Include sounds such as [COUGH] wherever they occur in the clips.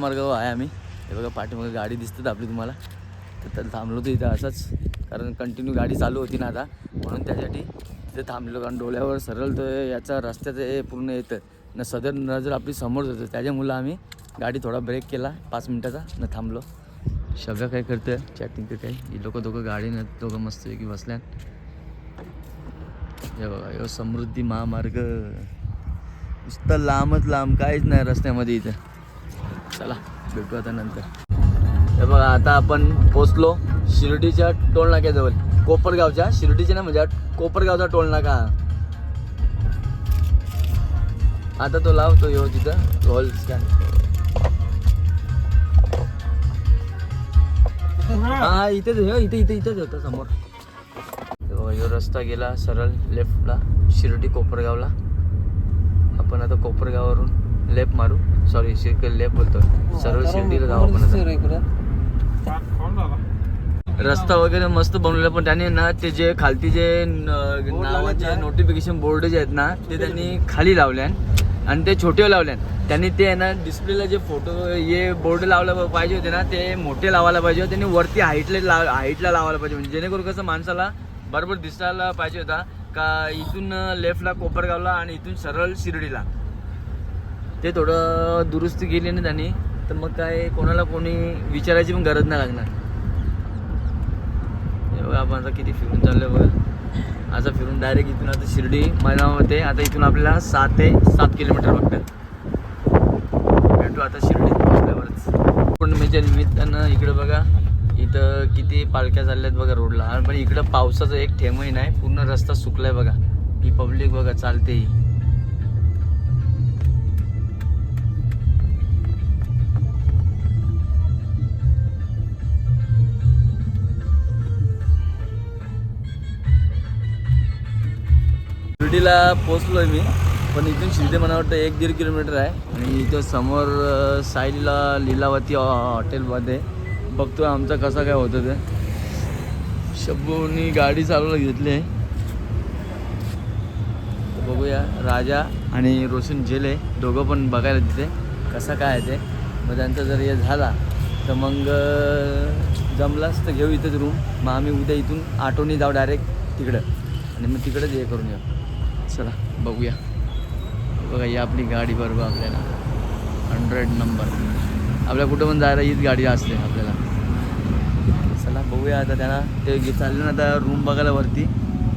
महामार्गावर आहे आम्ही. हे बघा पाठीमागे गाडी दिसतात आपली तुम्हाला. तर तर थांबलो तर इथं असंच कारण कंटिन्यू गाडी चालू होती ना आता. म्हणून त्यासाठी तिथे थांबलो कारण डोळ्यावर सरळ तर याचा रस्त्याचं हे पूर्ण येतं. न सदर नजर आपली समोर जातो त्याच्यामुळं आम्ही गाडी थोडा ब्रेक केला पाच मिनटाचा न थांबलो. सगळं काय करतं चॅटिंग तर काही ही लोकं दोघं गाडीनं दोघं मस्त की बसल्यान हे बघा ह्यो समृद्धी महामार्ग. नुसतं लांबच लांब काहीच नाही रस्त्यामध्ये इथं. चला. भेटू आता नंतर. हे बघा आता आपण पोचलो शिर्डीच्या टोल नाक्याजवळ कोपरगावच्या शिर्डीच्या ना म्हणजे कोपरगावचा टोल नाका आता तो लावतो यो तिथं रोल स्कॅन हा इथेच इथे इथे इथेच होतं समोर. यो रस्ता गेला सरळ लेफ्टला शिर्डी कोपरगावला. आपण आता कोपरगाववरून लेफ्ट मारू. सॉरी शिर्क लेफ्ट बोलतो. सरळ शिर्डीला जाऊ आपण रस्ता वगैरे मस्त बनवला पण त्यांनी ना ते जे खालती जे नावाचे नोटिफिकेशन बोर्ड जे आहेत ना ते त्यांनी खाली लावल्यान आणि ते छोटे लावल्यान त्यांनी ते ना डिस्प्लेला जे फोटो हे बोर्ड लावला पाहिजे होते ना ते मोठे लावायला पाहिजे होते त्यांनी वरती हाईटला लाव हाईटला लावायला पाहिजे म्हणजे जेणेकरून कसं माणसाला बरोबर दिसायला पाहिजे होता. का इथून लेफ्टला कोपरगावला आणि इथून सरळ शिर्डीला. ते थोडं दुरुस्ती केली ना त्यांनी तर मग काय कोणाला कोणी विचारायची पण गरज नाही लागणार. हे बघा आपण आता किती फिरून चाललोय बघा. आता फिरून डायरेक्ट इथून आता शिर्डी मैदानामध्ये. आता इथून आपल्याला सात ते सात किलोमीटर बघतात भेटू आता शिर्डीत पोहोचल्यावरच. पौर्णिमेच्या निमित्तानं इकडं बघा इथं किती पालख्या चालल्यात बघा रोडला. पण इकडं पावसाचं एक ठेमही नाही पूर्ण रस्ता सुकलाय बघा. ही पब्लिक बघा चालते ही शिर्डीला पोचलोय मी पण इथून शिर्डी मला वाटतं एक दीड किलोमीटर आहे. आणि इथं समोर साईडला लीलावती हॉ- हॉटेलमध्ये बघतो आमचं कसं काय होतं ते. शब्बूनी गाडी चालवायला घेतली. आहे बघूया राजा आणि रोशन झेले दोघं पण बघायला तिथे कसं काय आहे ते. मग त्यांचा जर हे झाला तर मग जमलाच तर घेऊ इथंच रूम मग आम्ही उद्या इथून आटोनी जाऊ डायरेक्ट तिकडं. आणि मग तिकडंच हे करून येऊ. चला बघूया. बघा ही आपली गाडी बरोबर आपल्याला. हंड्रेड नंबर आपल्या कुठं पण जायला हीच गाडी असते आपल्याला. चला बघूया आता त्यांना. ते चालले ना आता रूम बघायला वरती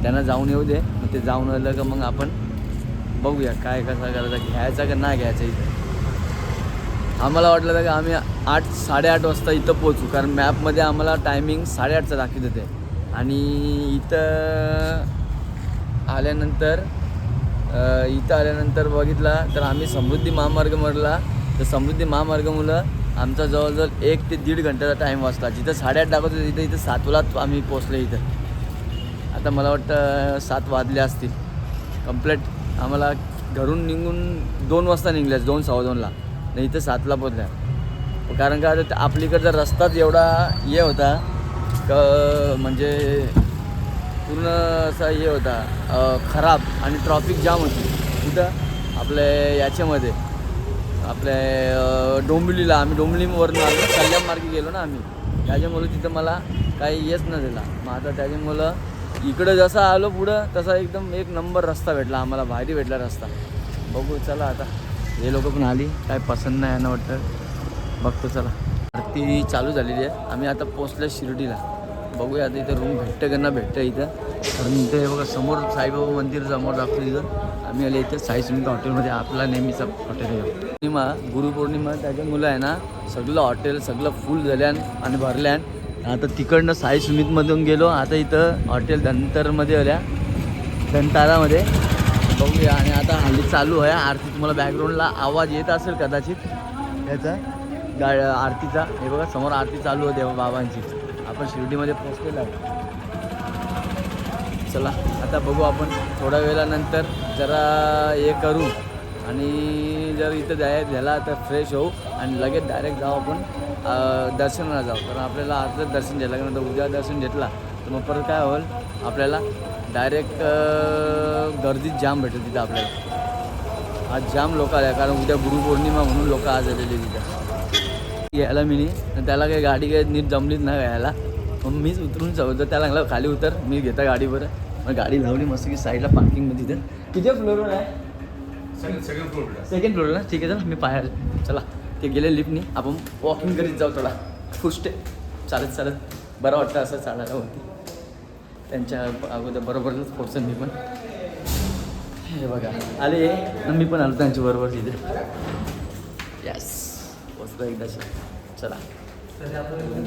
त्यांना जाऊन येऊ दे. मग ते जाऊन आलं का मग आपण बघूया काय कसा करायचा घ्यायचा का नाही घ्यायचा इथं. आम्हाला वाटलं होतं की आम्ही आठ साडेआठ वाजता इथं पोचू कारण मॅपमध्ये आम्हाला टायमिंग साडेआठचा दाखवत होते. आणि इथं आल्यानंतर इथं आल्यानंतर बघितला तर आम्ही समृद्धी महामार्ग म्हणला. तर समृद्धी महामार्गामुळं आमचा जवळजवळ एक ते दीड घंट्याचा टाईम वाचला. जिथं साडेआठ टाकत होते तिथं इथं सातलाच आम्ही पोचलो इथं. आता मला वाटतं सात वाजले असतील. कम्प्लेट आम्हाला घरून निघून दोन वाजता निघल्यास दोन सव्वा दोनला. नाही इथं सातला पोचल्या कारण का आता आपलीकडचा रस्ताच एवढा हे होता क म्हणजे पूर्ण असा हे होता खराब आणि ट्रॉफिक जाम होती. कुठं आपल्या याच्यामध्ये आपल्या डोंबिवलीला आम्ही डोंबिवलीवरून आलो कल्याण मार्गी गेलो ना आम्ही. त्याच्यामुळं तिथं मला काही येच न दिला मग आता त्याच्यामुळं इकडं जसं आलो पुढं तसा एकदम एक नंबर रस्ता भेटला आम्हाला भारी भेटला रस्ता. बघू चला आता. हे लोक पण आली काय पसंत नाही यांना वाटतं. बघतो चला. आरती चालू झालेली आहे. आम्ही आता पोचलो शिर्डीला. बघूया आता इथं रूम भेटतं का ना भेटतं इथं. कारण इथं हे बघा समोर साईबाबा मंदिर समोर दाखवतो इथं. आम्ही आले इथं साई सुमिता हॉटेलमध्ये. आपला नेहमीचा हॉटेल आहे. पौर्णिमा गुरुपौर्णिमा त्याच्यामुळं आहे ना सगळं हॉटेल सगळं फुल झाल्यान आणि भरल्यान. आता तिकडनं साई सुमितमधून गेलो आता इथं हॉटेल धंतरमध्ये आल्या. धनतारामध्ये बघूया. आणि आता हल्ली चालू आहे. आरती तुम्हाला बॅकग्राऊंडला आवाज येत असेल कदाचित. याचा. गा आरतीचा. हे बघा समोर आरती चालू होते बाबांची. आपण शिर्डीमध्ये पोचलेलो आहे चला आता बघू आपण थोड्या वेळानंतर जरा हे करू. आणि जर इथं जाय झाला तर फ्रेश होऊ आणि लगेच डायरेक्ट जाऊ आपण दर्शनाला जाऊ. कारण आपल्याला आजच दर्शन घ्यायला लागेल तर उद्या दर्शन घेतला तर मग परत काय होईल? आपल्याला डायरेक्ट गर्दीत जाम भेटेल तिथं आपल्याला. आज जाम लोक आले कारण उद्या गुरुपौर्णिमा म्हणून लोक आज आलेली तिथं. घ्यायला मी नाही. त्याला काही गाडी काही नीट जमलीच ना घ्यायला मग मीच उतरून जाऊ. तर त्याला लागला खाली उतर मी घेता गाडीवर. मग गाडी लावली मस्त की साईडला पार्किंगमध्ये तिथे किती फ्लोअरवर आहे? सेकंड फ्लोअरला ठीक आहे चला. मी पाहायला. चला. ते गेले लिफ्टनी आपण वॉकिंग करीत जाऊ थोडा. फुस्ट चालत चालत. बरं वाटतं असं चालायला होती त्यांच्या अगोदर बरोबरच पोचन मी पण. हे बघा. आले. मी पण आलो त्यांच्या बरोबर तिथे यस पोचलो एकदा चला.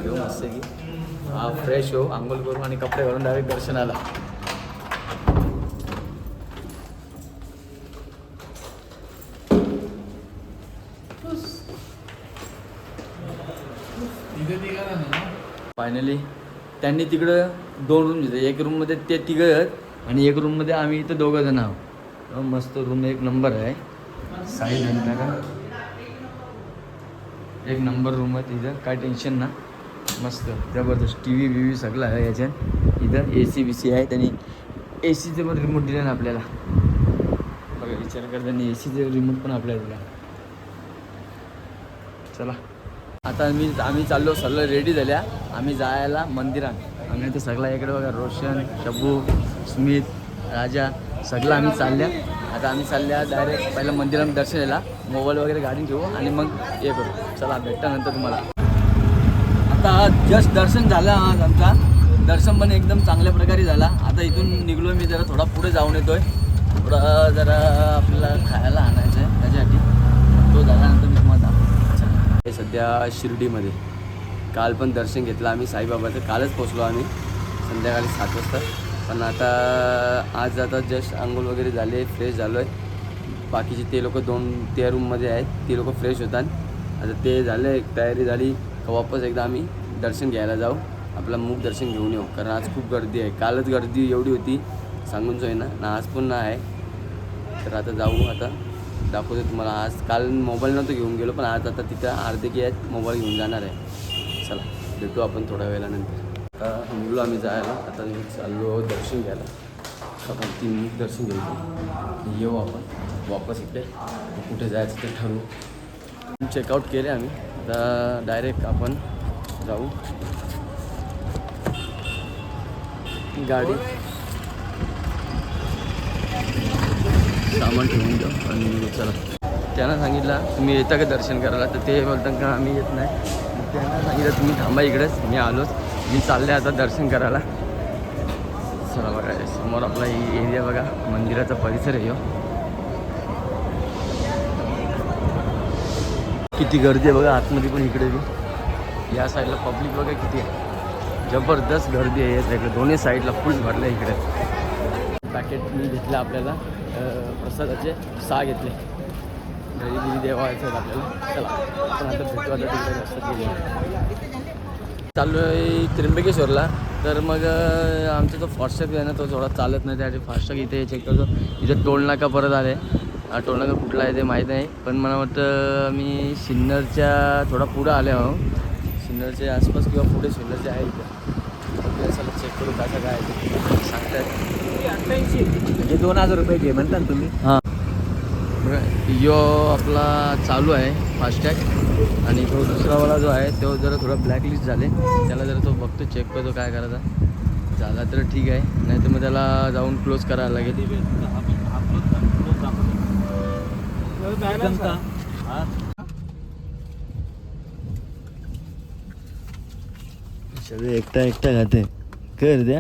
घेऊ मस्त की हा फ्रेश हो आंघोळ करू आणि कपडे घालून डायरेक्ट दर्शनाला. फायनली त्यांनी तिकडं दोन रूम दिले एक रूममध्ये ते तिघं आहेत आणि एक रूममध्ये आम्ही इथं दोघं जण आहोत. मस्त रूम एक नंबर आहे. साई का एक नंबर रूम आहे तिथं. काय टेन्शन ना. मस्त. जबरदस्त टी व्ही बी व्ही सगळं आहे याच्यात. इथं ए सी बी सी आहे त्यांनी. ए सीचं पण रिमोट दिलं ना आपल्याला. बघा विचार कर त्यांनी ए सीचं रिमोट पण आपल्याला दिला चला. आता मी आम्ही चाललो सगळं रेडी झाल्या. आम्ही जायला मंदिरात. आम्ही आता सगळा इकडे बघा रोशन शब्बू स्मित राजा सगळं आम्ही चालल्या. आता आम्ही चालल्या डायरेक्ट पहिलं मंदिरात दर्शन यायला मोबाईल वगैरे गाडी घेऊ आणि मग हे करू. चला भेटता नंतर तुम्हाला. आता जस्ट दर्शन झालं आज आमचा. दर्शन पण एकदम चांगल्या प्रकारे झाला. आता इथून निघलो मी जरा थोडा पुढे जाऊन येतोय. थोडा जरा आपल्याला खायला आणायचं आहे त्याच्यासाठी. तो झाल्यानंतर मी तुम्हाला दाखवतो. हे सध्या शिर्डीमध्ये. काल पण दर्शन घेतलं आम्ही साईबाबाचं. कालच पोचलो आम्ही. संध्याकाळी सात वाजता. पण आता आज आता जस्ट आंघोळ वगैरे झाले फ्रेश झालो आहे बाकीचे ते लोक दोन त्या रूममध्ये आहेत ते लोक फ्रेश होतात. आता ते झालं एक तयारी झाली का वापस एकदा आम्ही दर्शन घ्यायला जाऊ. आपला मूक दर्शन घेऊन येऊ कारण आज खूप गर्दी आहे. कालच गर्दी एवढी होती सांगून सोय ना. ना आज पण आहे. तर आता जाऊ आता. दाखवतो तुम्हाला. आज काल मोबाईल नव्हतं घेऊन गेलो पण आज आता तिथं अर्धे की आहेत मोबाईल घेऊन जाणार आहे. चला भेटू आपण थोड्या वेळानंतर. आता निघलो आम्ही जायला आता चाललो दर्शन घ्यायला. आपण तीन दर्शन घ्यायचं येऊ आपण. वापस इकडे. कुठे जायचं ते ठरवू. चेकआउट केले आम्ही. आता डायरेक्ट आपण जाऊ. गाडी. सामान ठेवून जाऊ आणि चला. त्यांना सांगितलं तुम्ही येता का दर्शन करायला? तर ते बोलतात का आम्ही येत नाही. त्यांना सांगितलं तुम्ही थांबा इकडेच मी आलोच. मी चालले आता दर्शन करायला. चला बघा समोर आपला ही एरिया बघा. मंदिराचा परिसर आहे हो किती गर्दी आहे बघा आतमध्ये पण इकडे बी. या साईडला पब्लिक बघा किती आहे. जबरदस्त गर्दी आहे या साईडला. दोन्ही साईडला फुल भरलं आहे इकडे. पॅकेट मी घेतलं आपल्याला. प्रसादाचे सहा घेतले. घरी घरी देवायचं आहे आपल्याला. चला पण आता भेटू आता तिकडे जास्त गेले चालू आहे त्र्यंबकेश्वरला. तर मग आमचा जो फास्टॅग आहे ना तो थोडा चालत नाही. त्यासाठी फास्टॅग इथे चेक करतो. इथे टोल नाका परत आले. हा टोल नाका कुठला आहे ते माहीत नाही. पण मला वाटतं मी सिन्नरच्या थोडा पुढं आले आहो. सिन्नरच्या आसपास किंवा पुढे सिन्नरचे आहे इथे. चेक करू कसं काय आहे ते. सांगतायत म्हणजे दोन हजार रुपये घे म्हणता ना तुम्ही. हां. यो आपला चालू आहे फास्टॅग. आणि तो दुसरावाला जो आहे तो जरा थोडा ब्लॅकलिस्ट झाले. त्याला जरा तो बघतो चेक करतो काय करायचा. झाला तर ठीक आहे. नाही तर मग त्याला जाऊन क्लोज करायला लागेल. सगळे एकटा एकटा खाते. कर द्या.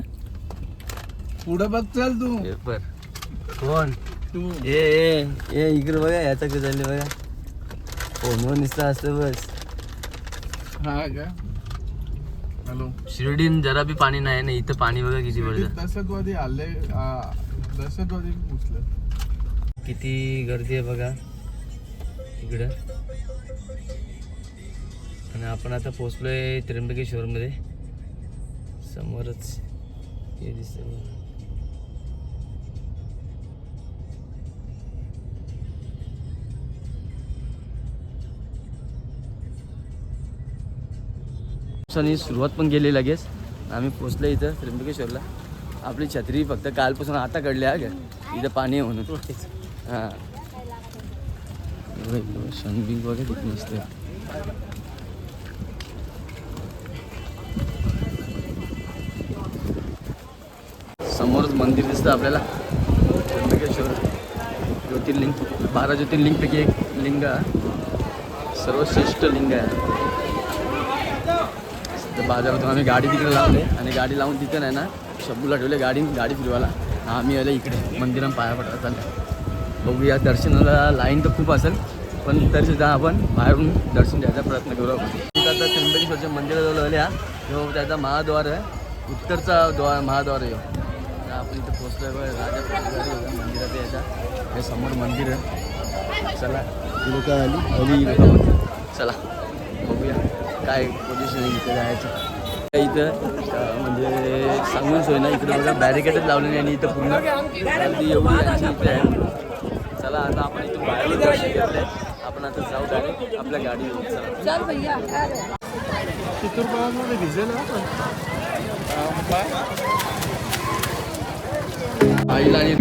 पुढे बघ चल तू. पेपर कोण? तू. ए ए ए इकडे बघा याचा कसं झाले बघा. फोनवर निसता असतं बस. हा का? हॅलो. शिर्डीन जरा बी पाणी नाही ना इथं पाणी बघा किती पडतं. दहशतवादी आले आ, दहशतवादी घुसले किती गर्दी आहे बघा. इकडं. आणि आपण आता पोचलोय त्र्यंबकेश्वरमध्ये समोरच हे. पावसाने सुरुवात पण केली लगेच. आम्ही पोचलो इथं त्र्यंबकेश्वरला आपली छत्री फक्त कालपासून आता काढली आहे इथं पाणी आहे म्हणून. [LAUGHS] हां. इकडे शनबिंग वगैरे खूप नसते समोरच मंदिर दिसतं आपल्याला. त्र्यंबकेश्वर ज्योतिर्लिंग बारा ज्योतिर्लिंगपैकी एक लिंग सर्वश्रेष्ठ लिंग आहे. बाजारातून आम्ही गाडी तिकडे लावले आणि गाडी लावून तिथे नाही ना शब्बूला ठेवले गाडी गाडी फिरवायला. आम्ही आले इकडे मंदिरात पाया पडायला चाललं. बघूया दर्शनाला लाईन तर खूप असेल. पण तरी सुद्धा आपण बाहेरून दर्शन घ्यायचा प्रयत्न करू आपण. आता त्र्यंबकेश्वरच्या मंदिराजवळ आल्या ह्यो त्याचा महाद्वार आहे. उत्तरचा द्वार महाद्वार आहे आपण इथं पोचलोय राजा मंदिरात यायचा. हे समोर मंदिर आहे. चला. लोक आली. आली. चला. बघूया काय पोझिशन आहे इथे जायचं. इथं म्हणजे सांगून सोय ना इकडे बघा बॅरिकेडच लावलेली आणि इथं पूर्ण. एवढी यांची इथे आहे चला आता आपण इथून बाहेर आपण आता जाऊ डायरेक्ट आपल्या गाडीवर चला. चित्तूरपाळामध्ये भिजेल ना आपण आईला आणि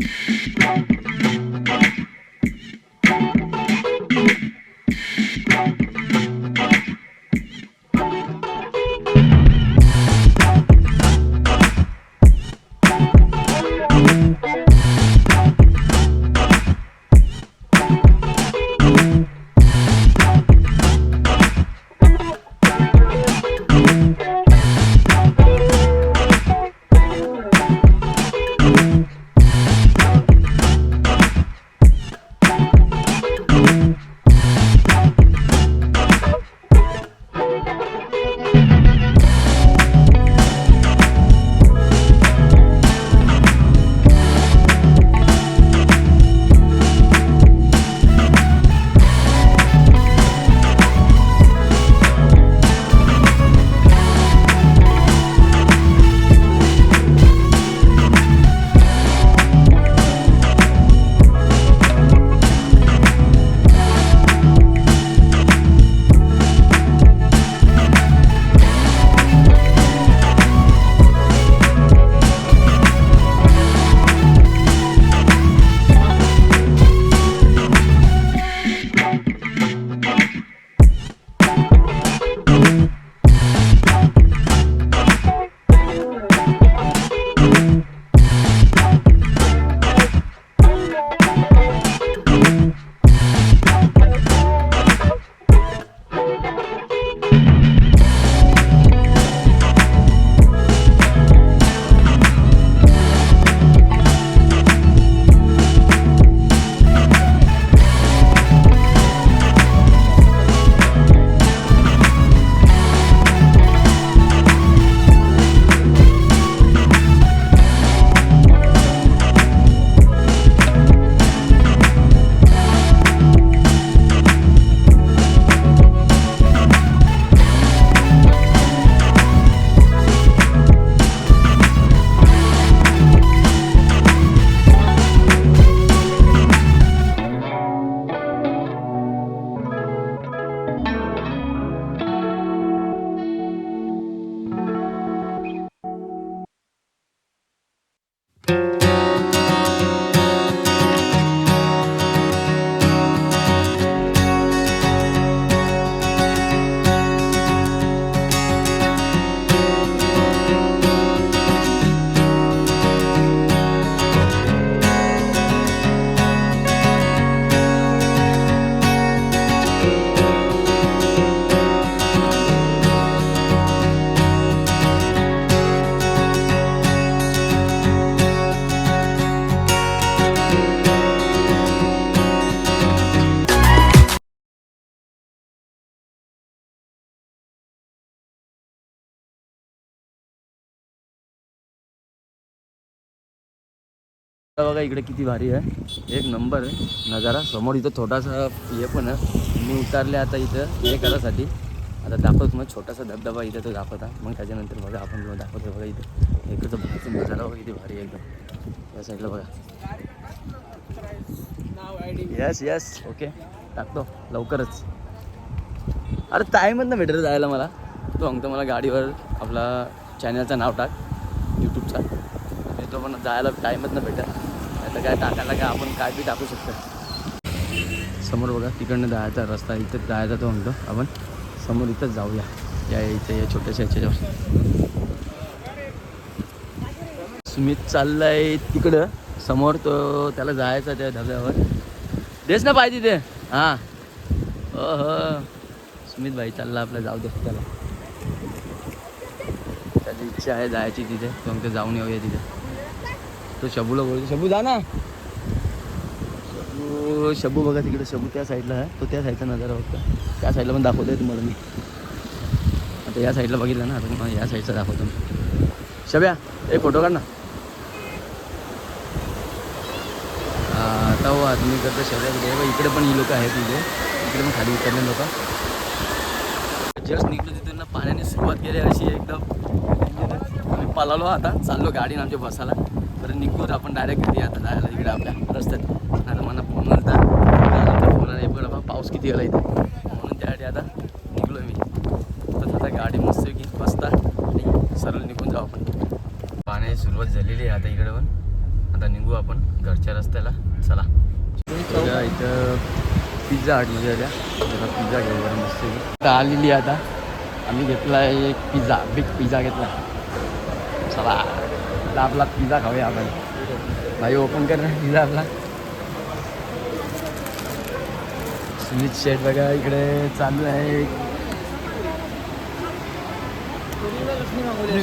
बघा इकडे किती भारी आहे. एक नंबर आहे. नजारा समोर इथं छोटासा हे पण आहे. मी उतारले आता इथं हे करायसाठी. आता दाखवतो मग छोटासा धबधबा इथं तो दाखवता. मग त्याच्यानंतर बघा आपण जेव्हा दाखवतो बघा इथं. इकडचं बाहेरचं नजारा बघा किती भारी आहे एकदम. या साईडला बघा. यस यस ओके टाकतो. लवकरच. अरे टाईमच ना भेटत जायला मला. तो सांगतो मला गाडीवर आपला चॅनलचं नाव टाक. यूट्यूबचा तो पण जायला टाईमच ना भेटत. आता काय टाकायला काय आपण काय बी टाकू शकतो. समोर बघा तिकडनं जायचा रस्ता इथं जायचा तो म्हणतो आपण. समोर इथंच जाऊया. या इथे या छोट्याशा याच्यावर सुमित चाललाय तिकडं. समोर तो त्याला जायचं त्या धब्यावर. देस ना पाहिजे ते हां. हो हो सुमित भाई चालला आपला जाऊ दे त्याला. त्याची इच्छा आहे जायची तिथे. मग ते जाऊन येऊया तिथे. तो शबूला बोलतो शबू जा ना. शबू शबू बघा तिकडे शबू त्या साईडला आहे. तो त्या साईडचा नजारा बघतो त्या साईडला पण दाखवतोय तुम्हाला मी. आता या साईडला बघितलं ना आता तुम्हाला या साईडचा दाखवतो. मी शब्या एक फोटो काढ ना. आता हो तुम्ही करतो शब्या इकडे पण ही लोक आहेत तिथे. इकडे पण खाली उतरले लोक. जस्ट निघलो तिथून ना पाण्याने सुरुवात केली अशी एकदम. आम्ही पळालो आता चाललो गाडीनं आमच्या बसाला. तर निघूत आपण डायरेक्ट घरी आता जायला इकडे आपल्या रस्त्यात. आता मला फोन आलता. फोन आला. बघा बा, पाऊस किती आला इथे. म्हणून त्यासाठी आता निघलो मी. तर आता गाडी मस्त की बसता आणि सरळ निघून जाऊ आपण. पाण्याची सुरुवात झालेली आहे आता इकडे पण. आता निघू आपण घरच्या रस्त्याला. चला. इथं पिझ्झा हटमध्ये आल्या. जरा पिझ्झा घेऊन बरं मस्त आता आलेली आहे आता. आम्ही घेतला एक पिझ्झा बिग पिझ्झा घेतला चला. आता आपला पिझ्झा खाऊया आपण. भाई ओपन कर ना पिझ्झा आपला. स्मिथ शेट बघा इकडे चालू आहे.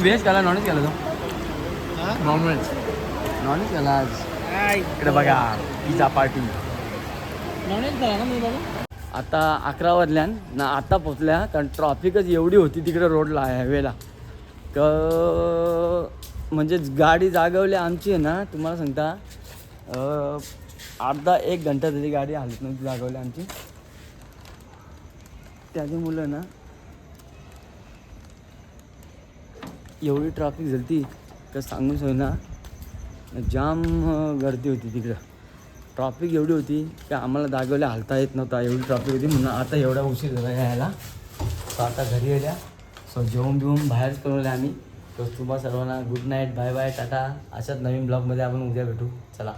व्हेज खाला नॉनव्हेज खाला तो? नॉनव्हेज नॉनव्हेज खाला आज. इकडे बघा पिझ्झा पार्टी नॉनव्हेज ना मी आता अकरा वाजल्यान ना आता पोचल्या कारण ट्रॉफिकच एवढी होती तिकडे रोडला हायवेला क म्हणजे गाडी जागवली आमची आहे ना तुम्हाला सांगता अर्धा एक घंटा तरी गाडी हलत नव्हती जागवली आमची. त्याची मुलं ना एवढी ट्रॅफिक झाली का सांगून सोय ना जाम गर्दी होती तिकडं. ट्रॉफिक एवढी होती की आम्हाला दागवल्या हालता येत नव्हता एवढी ट्रॉफिक होती म्हणून आता एवढा उशीर झाला यायला. तर आता घरी आल्या सो जेवण बिवून बाहेरच करून आम्ही. तर तुम्हा सर्वांना good night bye bye tata. अशाच नवीन ब्लॉगमध्ये आपण उद्या भेटू. चला.